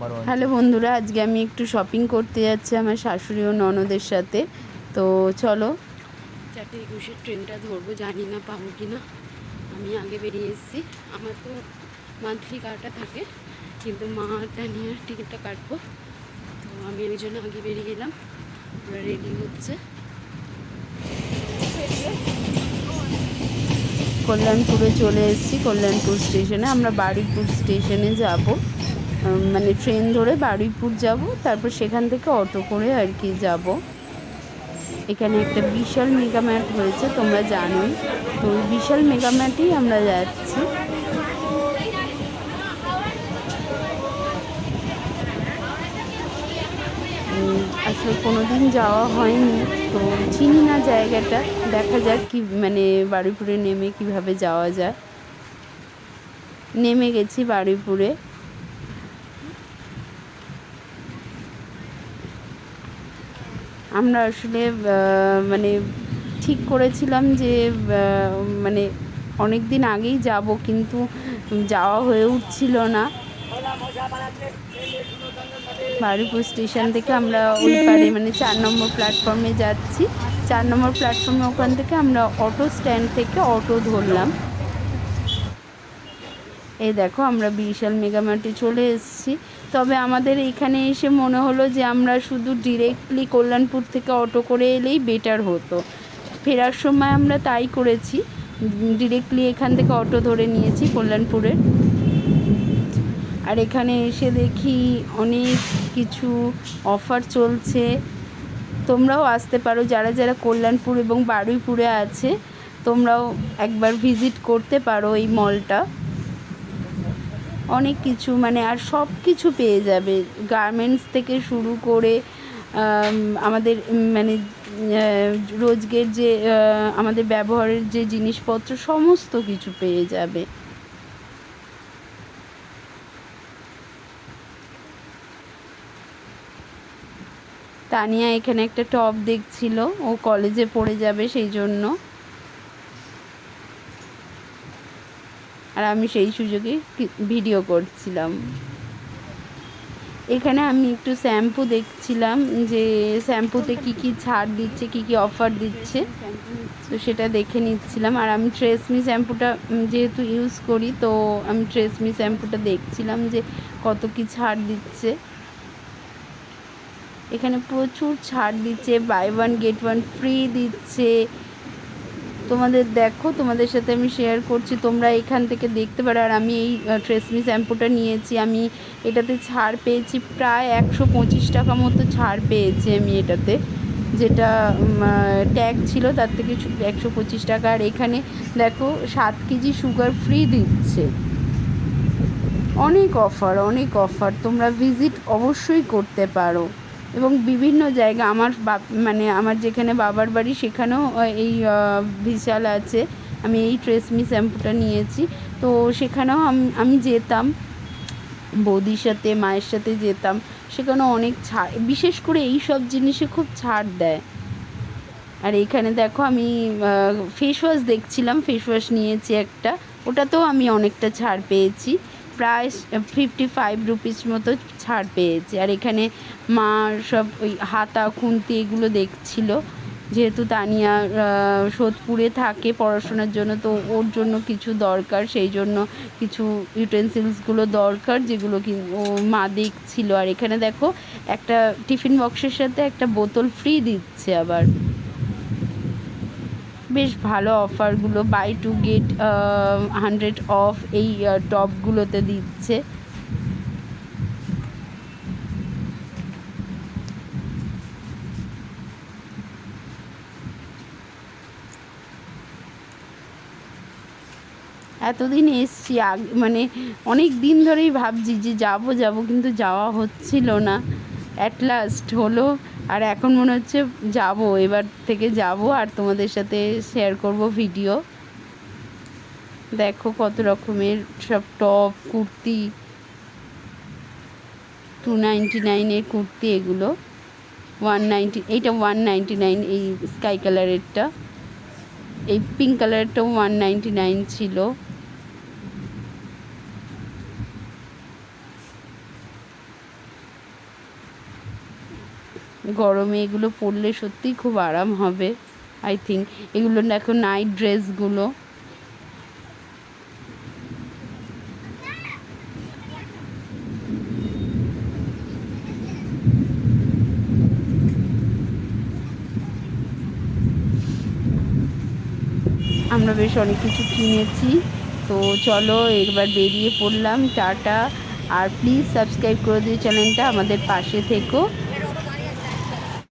Hello বন্ধুরা আজকে আমি একটু শপিং করতে যাচ্ছি আমার শাশুড়ি ও ননদের সাথে। তো চলো। চারটে একুশের ট্রেনটা ধরবো জানি না পাবো কি না আমি আগে বেরিয়ে এসেছি। আমার তো মান্থলি কাটা থাকে কিন্তু মা টানিয়ার টিকিটটা কাটবো। তো আমি ওই জন্য আগে বেরিয়ে গেলাম ওরা রেডি হচ্ছে। কল্যাণপুরে চলে এসেছি কল্যাণপুর স্টেশনে আমরা বারুইপুর স্টেশনে যাব। মানে ট্রেন ধরে বারুইপুর যাব, তারপর সেখান থেকে অটো করে আর কি যাব। এখানে একটা বিশাল মেগাম্যাট হয়েছে, তোমরা জানোই। তো ওই বিশাল মেগাম্যাটেই আমরা যাচ্ছি। আসলে কোনো দিন যাওয়া হয়নি, তো চিনি না জায়গাটা। দেখা যাক কি মানে বারুইপুরে নেমে কীভাবে যাওয়া যায়। নেমে গেছি বারুইপুরে। আমরা আসলে মানে ঠিক করেছিলাম যে মানে অনেক দিন আগেই যাব, কিন্তু যাওয়া হয়ে উঠছিল না। বারুইপুর স্টেশন থেকে আমরা ওই মানে চার নম্বর প্ল্যাটফর্মে যাচ্ছি। চার নম্বর প্ল্যাটফর্মে ওখান থেকে আমরা অটো স্ট্যান্ড থেকে অটো ধরলাম। এই দেখো, আমরা বিশাল মেগামার্টে চলে এসেছি। তবে আমাদের এখানে এসে মনে হলো যে আমরা শুধু ডিরেক্টলি কল্যাণপুর থেকে অটো করে এলেই বেটার হতো। ফেরার সময় আমরা তাই করেছি। ডিরেক্টলি এখান থেকে অটো ধরে নিয়েছি কল্যাণপুরের আর এখানে এসে দেখি অনেক কিছু অফার চলছে। তোমরাও আসতে পারো, যারা যারা কল্যাণপুর এবং বারুইপুরে আছে, তোমরাও একবার ভিজিট করতে পারো এই মলটা অনেক কিছু মানে আর সব কিছু পেয়ে যাবে। গার্মেন্টস থেকে শুরু করে আমাদের মানে রোজগের যে আমাদের ব্যবহারের যে জিনিসপত্র, সমস্ত কিছু পেয়ে যাবে। তানিয়া এখানে একটা টপ দেখছিল, ও কলেজে পড়ে যাবে সেই জন্য। আর আমি সেই সুযোগে ভিডিও করছিলাম। এখানে আমি একটু শ্যাম্পু দেখছিলাম যে শ্যাম্পুতে কি কি ছাড় দিচ্ছে, কি কি অফার দিচ্ছে। তো সেটা দেখে নিচ্ছিলাম। আর আমি ট্রেসমি শ্যাম্পুটা যেহেতু ইউজ করি, তো আমি ট্রেসমি শ্যাম্পুটা দেখছিলাম যে কত কি ছাড় দিচ্ছে। এখানে প্রচুর ছাড় দিচ্ছে buy one get one free দিচ্ছে। তোমাদের দেখো, তোমাদের সাথে আমি শেয়ার করছি। তোমরা এখান থেকে দেখতে পারো। আর আমি এই ট্রেসমি শ্যাম্পুটা নিয়েছি। আমি এটাতে ছাড় পেয়েছি প্রায় একশো পঁচিশ টাকা মতো ছাড় পেয়েছি আমি এটাতে। যেটা ট্যাগ ছিল, তার থেকে একশো পঁচিশ টাকা। আর এখানে দেখো, সাত কেজি সুগার ফ্রি দিচ্ছে। অনেক অফার অনেক অফার তোমরা ভিজিট অবশ্যই করতে পারো। এবং বিভিন্ন জায়গা আমার মানে আমার যেখানে বাবার বাড়ি সেখানেও এই বিশাল আছে। আমি এই ট্রেসমি শ্যাম্পুটা নিয়েছি। তো সেখানেও আমি যেতাম, বৌদির সাথে, মায়ের সাথে যেতাম। সেখানে অনেক ছাড় বিশেষ করে এই সব জিনিসে খুব ছাড় দেয়। আর এখানে দেখো আমি ফেস ওয়াশ দেখছিলাম ফেস ওয়াশ নিয়েছি একটা। ওটাতেও আমি অনেকটা ছাড় পেয়েছি। প্রায় ফিফটি ফাইভ রুপিস মতো ছাড় পেয়েছে। আর এখানে মা সব ওই হাতা, খুন্তি এগুলো দেখছিল। যেহেতু তানিয়া সোদপুরে থাকে পড়াশোনার জন্য, তো ওর জন্য কিছু দরকার, সেই জন্য কিছু ইউটেন্সিলসগুলো দরকার, যেগুলো ও মা দেখছিল। আর এখানে দেখো, একটা টিফিন বক্সের সাথে একটা বোতল ফ্রি দিচ্ছে আবার। বেশ ভালো অফারগুলো buy two get hundred off এই টপগুলোতে দিচ্ছে। এতদিন এসছি আগ মানে অনেক দিন ধরেই ভাবছি যে যাব যাব, কিন্তু যাওয়া হচ্ছিল না। অ্যাট লাস্ট হলো। আর এখন মনে হচ্ছে যাব, এবার থেকে যাব আর তোমাদের সাথে শেয়ার করব ভিডিও দেখো কত রকমের সব টপ কুর্তি টু নাইনটি নাইনের কুর্তি এগুলো। ওয়ান নাইনটি এইটা ওয়ান নাইনটি নাইন এই স্কাই কালারেরটা এই পিঙ্ক কালারেরটাও ওয়ান নাইনটি নাইন ছিল। গরমে এগুলো পরলে সত্যিই খুব আরাম হবে আই থিঙ্ক এগুলো দেখো নাইট ড্রেসগুলো আমরা বেশ অনেক কিছু কিনেছি, তো চলো এবার বেরিয়ে পড়লাম, টাটা। আর প্লিজ সাবস্ক্রাইব করে দিও চ্যানেলটা, আমাদের পাশে থেকো।